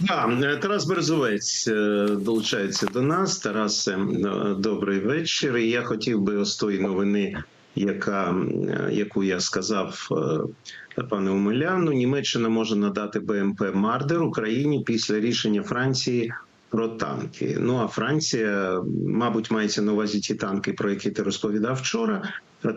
Да, е, Тарас Березовець е, долучається до нас. Тарасе, е, добрий вечір. Я хотів би ось тої новини, яка, яку я сказав пане Умиляну. Німеччина може надати БМП Мардер Україні після рішення Франції. Про танки. Ну а Франція, мабуть, мається на увазі ті танки, про які ти розповідав вчора.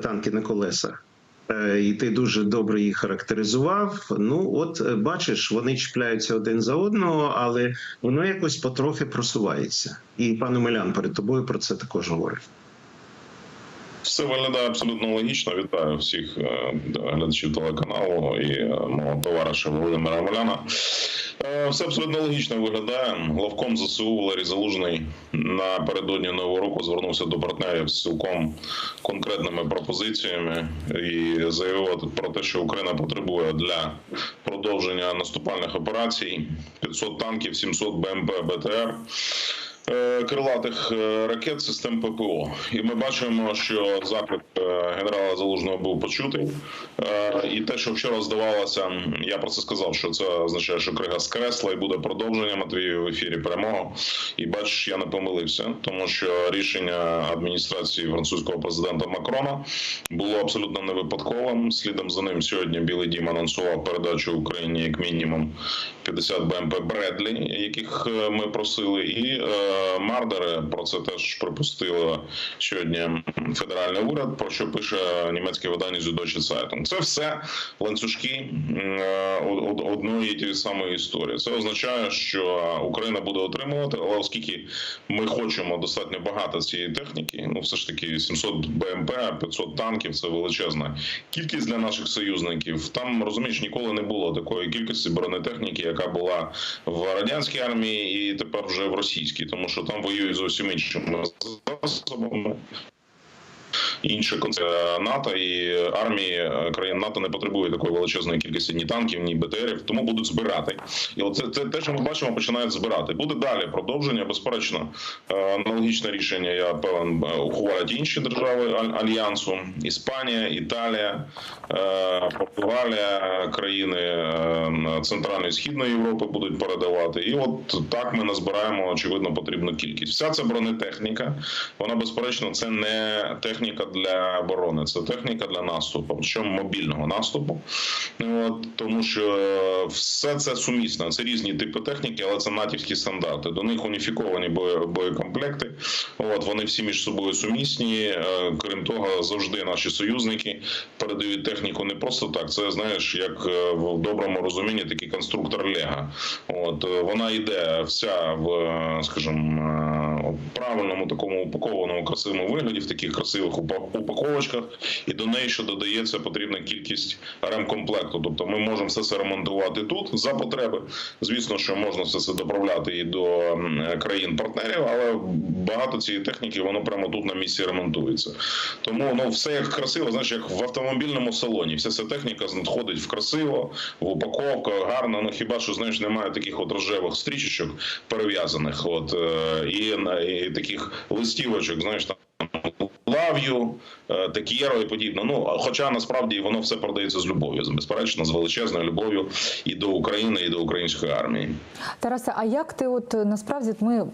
Танки на колесах. Е, І ти дуже добре їх характеризував. Ну, от е, бачиш, вони чіпляються один за одного, але воно якось потрохи просувається. І пан Омелян перед тобою про це також говорить. Все виглядає абсолютно логічно. Вітаю всіх е, глядачів телеканалу і мого товариша Володимира Маляна. Е, Все абсолютно логічно виглядає. Главком ЗСУ Валерій Залужний напередодні нового року звернувся до партнерів з цілком конкретними пропозиціями і заявив про те, що Україна потребує для продовження наступальних операцій 500 танків, 700 БМП БТР. Е, Крилатих е, ракет систем ППО, і ми бачимо, що заклик е, генерала залужного був почутий. І те, що вчора здавалося, я про це сказав, що це означає, що крига скресла і буде продовження Матвію в ефірі перемога. І бачиш, я не помилився, тому що рішення адміністрації французького президента Макрона було абсолютно не випадковим. Слідом за ним сьогодні Білий Дім анонсував передачу Україні як мінімум 50 БМП Бредлі, яких ми просили, і Мардери про це теж припустило сьогодні федеральний уряд. Про що пише німецьке видання Süddeutsche Zeitung. Це все ланцюжки е, од- од- одної тієї самої історії. Це означає, що Україна буде отримувати, але оскільки ми хочемо достатньо багато цієї техніки, ну все ж таки 700 БМП, 500 танків це величезна кількість для наших союзників. Там розумієш, ніколи не було такої кількості бронетехніки, яка була в радянській армії, і тепер вже в російській, тому що там воюють зовсім іншими засобами. Інша концепція НАТО і армії е, країн НАТО не потребує такої величезної кількості ні танків, ні БТРів, тому будуть збирати. І оце це те, що ми бачимо, починають збирати. Буде далі продовження. Безперечно, Е, аналогічне рішення я певен е, ухвалять інші держави Аль- альянсу: Іспанія, Італія, Португалія, країни Центральної і Східної Європи будуть передавати. І от так ми назбираємо очевидно потрібну кількість. Вся ця бронетехніка, вона безперечно, це не техніка для оборони, це техніка для наступу, причому мобільного наступу. От, тому що все це сумісно. Це різні типи техніки, але це натівські стандарти. До них уніфіковані боєкомплекти. От вони всі між собою сумісні. Е, Крім того, завжди наші союзники передають техніку не просто так. Це знаєш, як е, в доброму розумінні такий конструктор Лего. От е, вона йде вся в, е, скажімо, е, правильному такому упакованому красивому вигляді, в таких красивих упа- упаковочках, і до неї ще додається потрібна кількість ремкомплекту. Тобто ми можемо все це ремонтувати тут за потреби. Звісно, що можна все це доправляти і до країн-партнерів, але багато цієї техніки воно прямо тут на місці ремонтується. Тому ну все як красиво, знаєш, як в автомобільному салоні. Вся ця техніка знаходить в красиво, в упаковках, гарно. Ну хіба що знаєш, немає таких от рожевих стрічечок перев'язаних, от е, і, і таких листівочок, знаєш. Лав'ю, текєро і подібно. Ну хоча насправді воно все продається з любов'ю, безперечно, з величезною любов'ю і до України, і до української армії. Тарасе, а як ти от е, насправді ми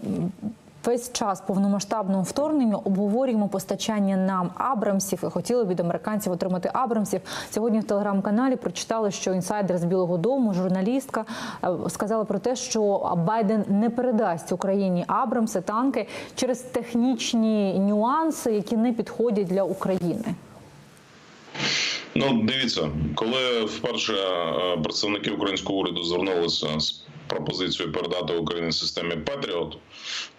весь час повномасштабного вторгнення обговорюємо постачання нам Абрамсів і хотіли від американців отримати Абрамсів. Сьогодні в телеграм-каналі прочитали, що інсайдер з Білого Дому, журналістка, е, сказала про те, що Байден не передасть Україні Абрамси, танки через технічні нюанси, які не підходять для України. Ну, дивіться, коли вперше е, представники українського уряду звернулися з пропозицією передати Україні системі Петріот,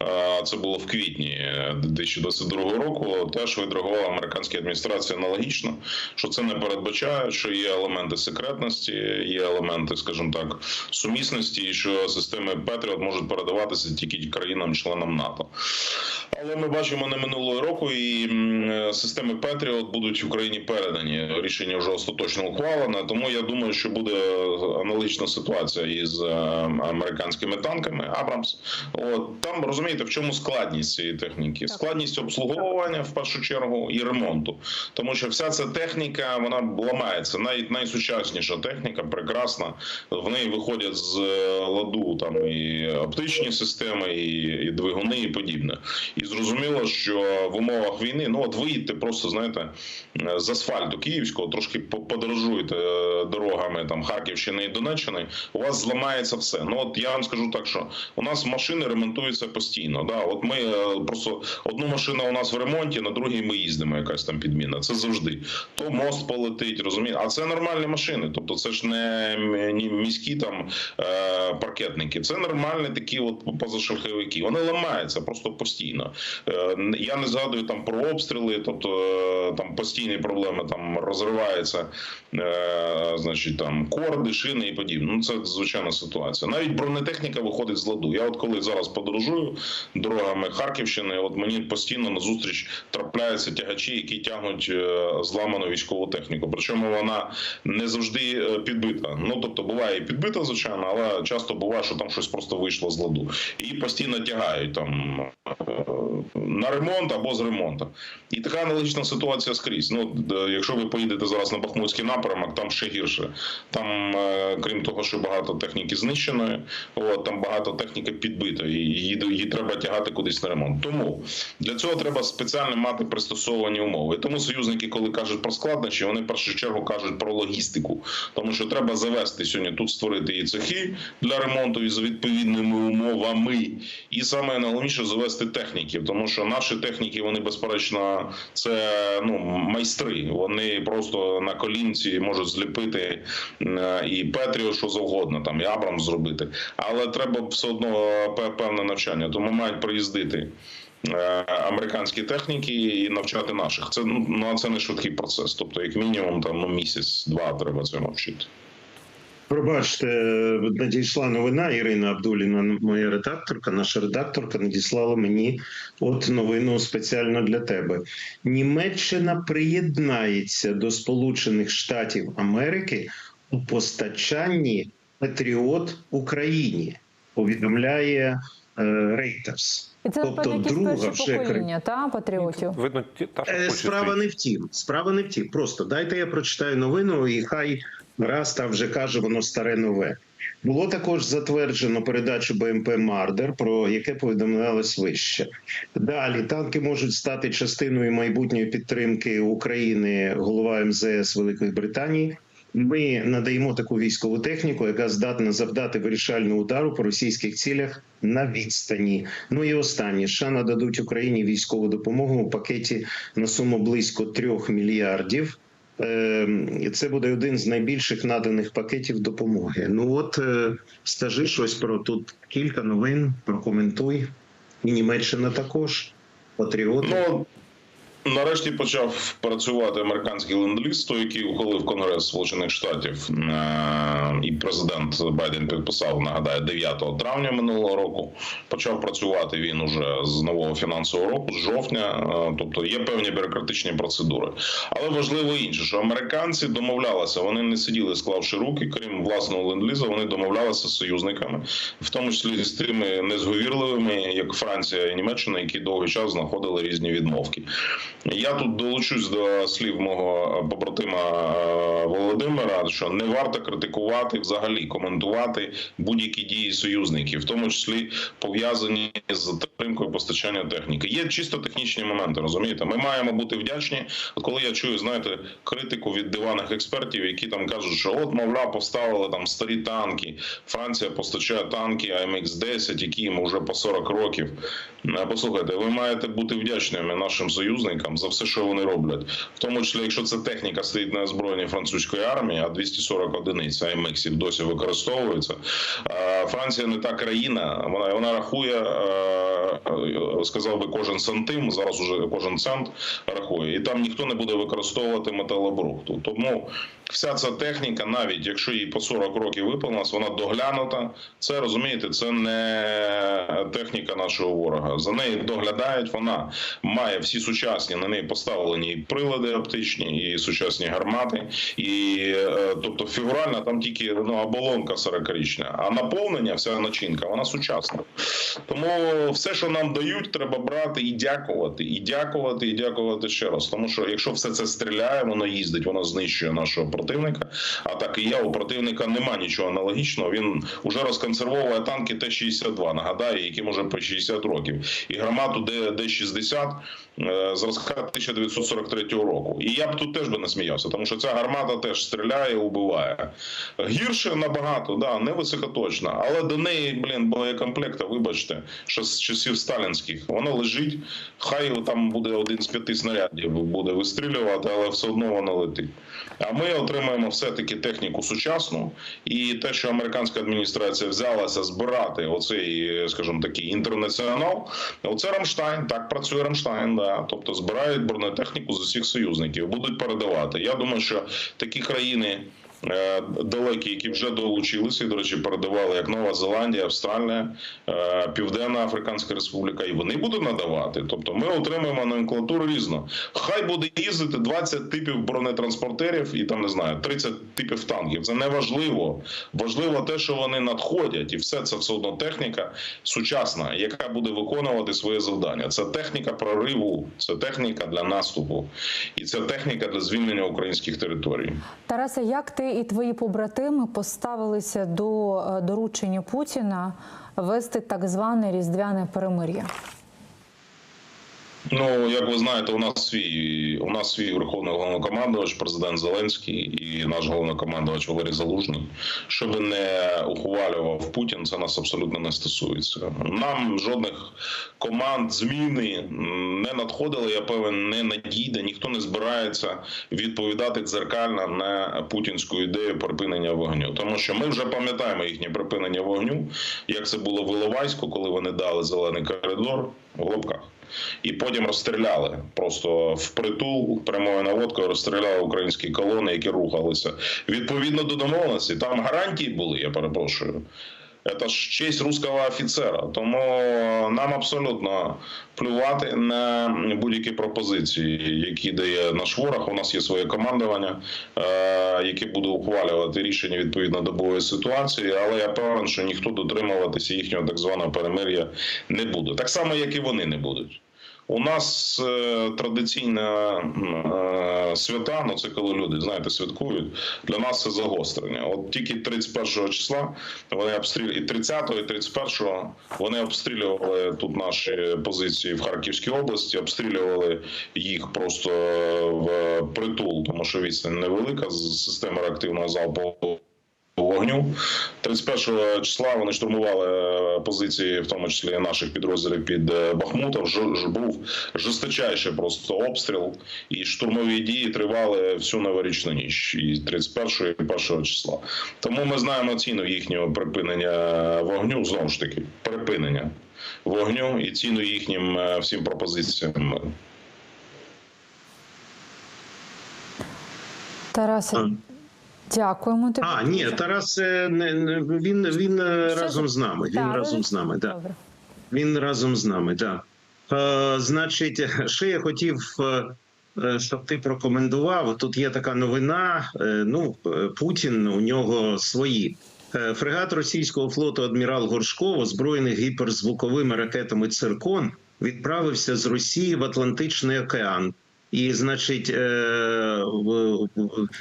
е, це було в квітні 2022 року. Теж відреагувала американська адміністрація аналогічно, що це не передбачає, що є елементи секретності, є елементи, скажімо так, сумісності, і що системи Петріот можуть передаватися тільки країнам-членам НАТО. Але ми бачимо не минулого року, і е, системи Петріот будуть в Україні передані. Рішення вже остаточно ухвалене. Тому я думаю, що буде аналогічна ситуація із е, американськими танками Абрамс. От там розумієте, в чому складність цієї техніки? Складність обслуговування в першу чергу і ремонту, тому що вся ця техніка вона ламається. Навіть найсучасніша техніка, прекрасна. В неї виходять з е, ладу там і оптичні системи, і, і двигуни, і подібне. І зрозуміло, що в умовах війни, ну от виїдьте просто знаєте е, з асфальту київського, трошки по- подорожуйте е, дорогами там Харківщини і Донеччини. У вас зламається все. Ну от я вам скажу так, що у нас машини ремонтуються постійно. Да, от ми е, просто одну машину у нас в ремонті, на другій ми їздимо. Якась там підміна. Це завжди. То мост полетить, розумієте? А це нормальні машини. Тобто, це ж не міські там е, паркетники. Це нормальні такі от позашляховики. Вони ламаються просто постійно. Е, Я не згадую там про обстріли, тобто там постійні проблеми, там розриваються, значить там корди, шини і подібне. Ну це звичайна ситуація. Навіть бронетехніка виходить з ладу. Я от коли зараз подорожую дорогами Харківщини, от мені постійно на зустріч трапляються тягачі, які тягнуть е, зламану військову техніку. Причому вона не завжди е, підбита. Ну тобто буває і підбита, звичайно, але часто буває, що там щось просто вийшло з ладу. Її постійно тягають там е, на ремонт або з ремонту. І така аналогічна ситуація скрізь. Ну, якщо ви поїдете зараз на Бахмутський напрямок, там ще гірше. Там, крім того, що багато техніки знищеної, от, там багато техніки підбито, і її, її треба тягати кудись на ремонт. Тому для цього треба спеціально мати пристосовані умови. Тому союзники, коли кажуть про складнощі, вони в першу чергу кажуть про логістику, тому що треба завести сьогодні тут створити і цехи для ремонту із відповідними умовами, і саме найголовніше завести техніків, тому що наші техніки вони безперечно це ну майстри. Вони просто на колінці можуть зліпити е, і Петріо, що завгодно, там і Абрам зробити. Але треба все одно певне навчання, тому мають приїздити. е, Американські техніки і навчати наших. Це ну а це не швидкий процес. Тобто, як мінімум, там ну місяць-два треба цьому вчити. Пробачте, надійшла новина. Ірина Абдуліна, моя редакторка, наша редакторка, надіслала мені от новину спеціально для тебе. Німеччина приєднається до Сполучених Штатів Америки у постачанні Патріот Україні. Повідомляє Reuters. І це Тобто друга вже покоління, та патріотів. Видно, та, що Е, Справа не в тім. Справа не в тім. Просто дайте я прочитаю новину, і хай раз та вже каже воно старе нове. Було також затверджено передачу БМП Мардер, про яке повідомлялось вище. Далі танки можуть стати частиною майбутньої підтримки України, голова МЗС Великої Британії. Ми надаємо таку військову техніку, яка здатна завдати вирішальну удару по російських цілях на відстані. Ну і останнє США нададуть Україні військову допомогу у пакеті на суму близько трьох мільярдів. Ем, Це буде один з найбільших наданих пакетів допомоги. Ну от е, скажи щось про тут кілька новин, прокоментуй. І Німеччина також. Патріоти. Ну нарешті почав працювати американський ленд-ліз, той, який ухвалив Конгрес Сполучених Штатів, е, і президент Байден підписав, нагадаю, 9 травня минулого року. Почав працювати він уже з нового фінансового року, з жовтня. Е, Тобто є певні бюрократичні процедури. Але важливо інше, що американці домовлялися, вони не сиділи, склавши руки, крім власного ленд-лізу, вони домовлялися з союзниками, в тому числі з тими незговірливими, як Франція і Німеччина, які довгий час знаходили різні відмовки. Я тут долучусь до слів мого побратима е, Володимира, що не варто критикувати взагалі коментувати будь-які дії союзників, в тому числі пов'язані з затримкою постачання техніки. Є чисто технічні моменти. Розумієте, ми маємо бути вдячні. Коли я чую, знаєте, критику від диваних експертів, які там кажуть, що от мовляв, поставили там старі танки. Франція постачає танки АМХ 10 які їм вже по 40 років. Е, Послухайте, ви маєте бути вдячними нашим союзникам, технікам за все, що вони роблять, в тому числі, якщо це техніка стоїть на озброєнні французької армії, а 240 одиниць АМХів досі використовується. Франція не та країна, вона вона рахує, сказав би, кожен сантим. Зараз уже кожен цент рахує, і там ніхто не буде використовувати металобрухту. Тому вся ця техніка, навіть якщо їй по 40 років виповнилась, вона доглянута. Це розумієте, це не техніка нашого ворога. За нею доглядають. Вона має всі сучасні на неї поставлені і прилади оптичні, і сучасні гармати. І е, тобто фігурально там тільки ну, оболонка 40-річна, а наповнення, вся начинка, вона сучасна. Тому все, що нам дають, треба брати і дякувати, і дякувати, і дякувати ще раз. Тому що якщо все це стріляє, воно їздить, воно знищує нашого противника. А так і я у противника нема нічого аналогічного. Він вже розконсервовує танки Т-62, нагадаю, яким уже по 60 років, і гармату Д- Д-60 е, зразка 1943 року. І я б тут теж би не сміявся, тому що ця гармата теж стріляє, убиває. Гірше набагато, да, не високоточна, але до неї, блін, боєкомплекта, вибачте, що з часів сталінських, воно лежить. Хай там буде один з п'яти снарядів буде вистрілювати, але все одно воно летить. А ми отримаємо все-таки техніку сучасну, і те, що американська адміністрація взялася збирати оцей, скажімо такий інтернаціонал, оце Рамштайн, так працює Рамштайн, да. Тобто збирають бронетехніку з усіх союзників, будуть передавати. Я думаю, що такі країни. Е, Далекі, які вже долучилися, до речі, передавали як Нова Зеландія, Австралія, е, Південна Африканська Республіка, і вони будуть надавати. Тобто ми отримуємо номенклатуру різну. Хай буде їздити 20 типів бронетранспортерів і там не знаю 30 типів танків. Це не важливо. Важливо те, що вони надходять, і все це все одно техніка сучасна, яка буде виконувати своє завдання. Це техніка прориву, це техніка для наступу, і це техніка для звільнення українських територій. Тарасе, як ти і твої побратими поставилися до е, доручення Путіна вести так зване різдвяне перемир'я? Ну, як ви знаєте, у нас свій у нас свій верховний головнокомандувач, президент Зеленський і наш головнокомандувач Валерій Залужний. Що би не ухвалював Путін, це нас абсолютно не стосується. Нам жодних команд зміни не надходили. Я певен, не надійде. Ніхто не збирається відповідати дзеркально на путінську ідею припинення вогню, тому що ми вже пам'ятаємо їхнє припинення вогню, як це було в Іловайську, коли вони дали зелений коридор в лобках. І потім розстріляли просто впритул прямою наводкою розстріляли українські колони, які рухалися відповідно до домовленості. Там гарантії були. Я перепрошую. Це ж честь русского офіцера. Тому нам абсолютно плювати на будь-які пропозиції, які дає наш ворог. У нас є своє командування, е, яке буде ухвалювати рішення відповідно до бойової ситуації. Але я певен, що ніхто дотримуватися їхнього так званого перемир'я не буде. Так само, як і вони не будуть. У нас е, традиційна е, свята, ну це коли люди знаєте, святкують. Для нас це загострення. От тільки 31 числа вони обстрілювали, і 30 і 31 вони обстрілювали тут наші позиції в Харківській області, обстрілювали їх просто в притул, тому що відстань невелика з системи реактивного залпового вогню. 31 числа вони штурмували е, позиції, в тому числі наших підрозділів під е, Бахмутом. Ж, ж був жорсточайший просто обстріл, і штурмові дії тривали всю новорічну ніч, і 31 і 1 числа. Тому ми знаємо ціну їхнього припинення вогню. Знову ж таки, припинення вогню і ціну їхнім е, всім пропозиціям. Тарасе, А. дякуємо тобі. А, ні, Тарас е, не, він, він е, Що разом з нами. Він Так, разом з нами. Да. Добре. Він разом з нами, так. Е, значить, ще я хотів, е, щоб ти прокоментував. Тут є така новина. ну, Путін у нього свої. Фрегат російського флоту адмірал Горшков, озброєний гіперзвуковими ракетами Циркон, відправився з Росії в Атлантичний океан. І, значить, е, в-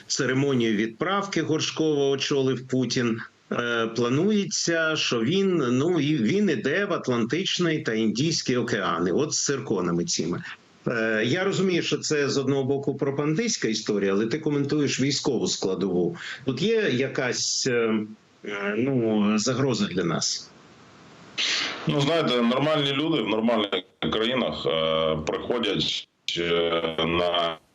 церемонію відправки Горшкова очолив Путін. Е, Планується, що він ну і він іде в Атлантичний та Індійський океани, от з цирконами цими. Е, Я розумію, що це з одного боку пропагандистська історія, але ти коментуєш військову складову. Тут є якась ну загроза для нас. Ну, знаєте, нормальні люди в нормальних країнах приходять на е, е,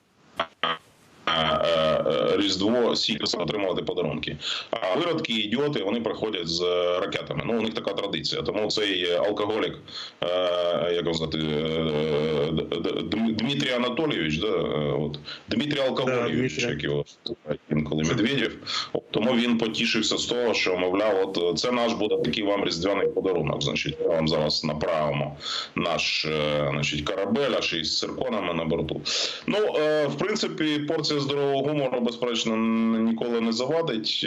Різдво сіли отримувати подарунки. А виродки, ідіоти, вони приходять з ракетами. Ну, у них така традиція. Тому цей алкоголік, е, як е, Дм- Дмитрій Анатолійович, да, е, от, Дмитрій Алкоголійович, як його інколи Медведєв. Тому він потішився з того, що мовляв, от це наш буде такий вам різдвяний подарунок. Значить, ми вам зараз направимо наш е, значить, корабель, аж із цирконами на борту. Ну, е, в принципі, порція здорового гумору, безперечно, ніколи не завадить.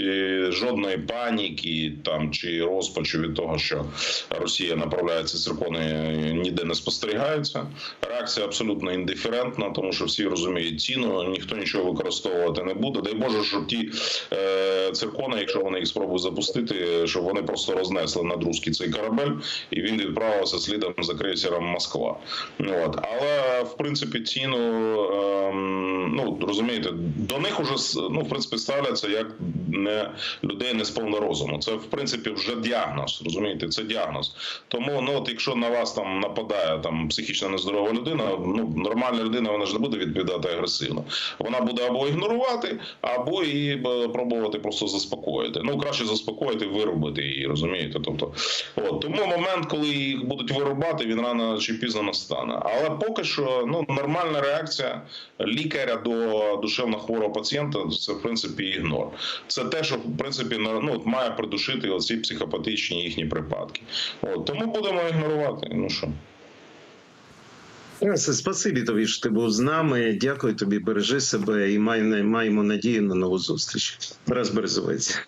Жодної паніки там чи розпачу від того, що Росія направляє ці циркони, ніде не спостерігається. Реакція абсолютно індиферентна, тому що всі розуміють ціну, ніхто нічого використовувати не буде. Дай Боже, щоб ті е, циркони, якщо вони їх спробують запустити, щоб вони просто рознесли над русський цей корабель, і він відправився слідом за крейсером Москва. Ну, От. Але в принципі ціну ем, ну розумієте, до них уже ну, в принципі ставляться як не людей не сповна розуму. Це в принципі вже діагноз. Розумієте, це діагноз. Тому ну от якщо на вас там нападає там психічно нездорова людина, ну нормальна людина вона ж не буде відповідати агресивно. Вона буде або ігнорувати, або її б, пробувати просто заспокоїти. Ну краще заспокоїти, вирубити її, розумієте? Тобто, от тому момент, коли їх будуть вирубати, він рано чи пізно настане. Але поки що ну нормальна реакція лікаря до душевно хворого пацієнта це в принципі ігнор. Це те, що в принципі ну, має придушити оці психопатичні їхні припадки. От тому будемо ігнорувати. Ну що. Спасибі тобі, що ти був з нами. Дякую тобі, бережи себе і маємо надію на нову зустріч. Раз Березовець.